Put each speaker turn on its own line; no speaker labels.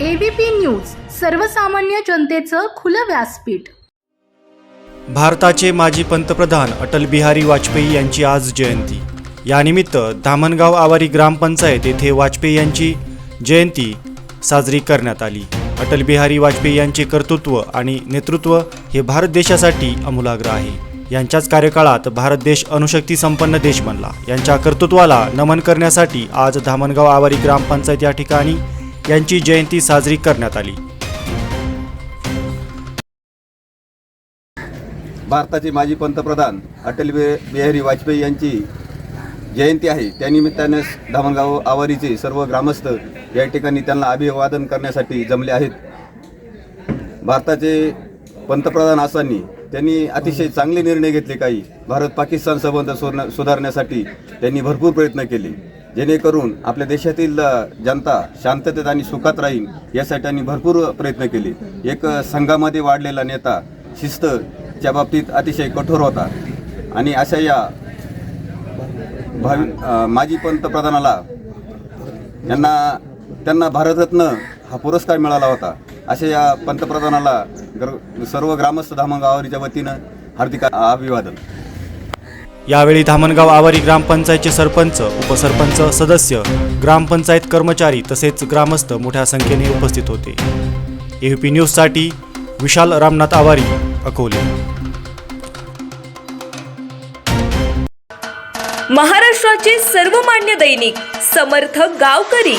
ABP news सर्वसामान्य जनतेचं खुलं व्यासपीठ.
भारताचे माजी पंतप्रधान अटल बिहारी वाजपेयी यांची आज जयंती. यानिमित्त धामणगाव आवारी ग्रामपंचायत येथे वाजपेयी यांची जयंती साजरी करण्यात आली. अटल बिहारी वाजपेयी यांचे कर्तृत्व आणि नेतृत्व हे भारत देशासाठी अमूलाग्र आहे. यांच्याच कार्यकाळात भारत देश अणुशक्ती संपन्न देश बनला. यांच्या कर्तृत्वाला नमन करण्यासाठी आज धामणगाव आवारी ग्रामपंचायत या ठिकाणी यांची जयंती साजरी करण्यात आली.
भारताचे माजी पंतप्रधान अटल बिहारी वाजपेयी यांची जयंती आहे. त्यानिमित्ताने धामणगाव आवारीचे सर्व ग्रामस्थ या ठिकाणी त्यांना अभिवादन करण्यासाठी जमले आहेत. भारताचे पंतप्रधान असताना त्यांनी अतिशय चांगले निर्णय घेतले काही. भारत पाकिस्तान संबंध सुधारण्यासाठी त्यांनी भरपूर प्रयत्न केले. जेणेकरून आपल्या देशातील जनता शांततेत आणि सुखात राहील यासाठी त्यांनी भरपूर प्रयत्न केले. एक संघामध्ये वाढलेला नेता शिस्तच्या बाबतीत अतिशय कठोर होता. आणि अशा या भावी माजी पंतप्रधानाला यांना त्यांना भारतरत्न हा पुरस्कार मिळाला होता. अशा या पंतप्रधानाला गर सर्व ग्रामस्थ धामणगावारीच्या वतीनं हार्दिक अभिवादन.
यावेळी धामणगाव आवारी ग्रामपंचायतचे सरपंच उपसरपंच सदस्य ग्रामपंचायत कर्मचारी तसेच ग्रामस्थ मोठ्या संख्येने उपस्थित होते. एव्हीपी न्यूजसाठी विशाल रामनाथ आवारी अकोले.
महाराष्ट्राचे सर्वमान्य दैनिक समर्थ गावकरी.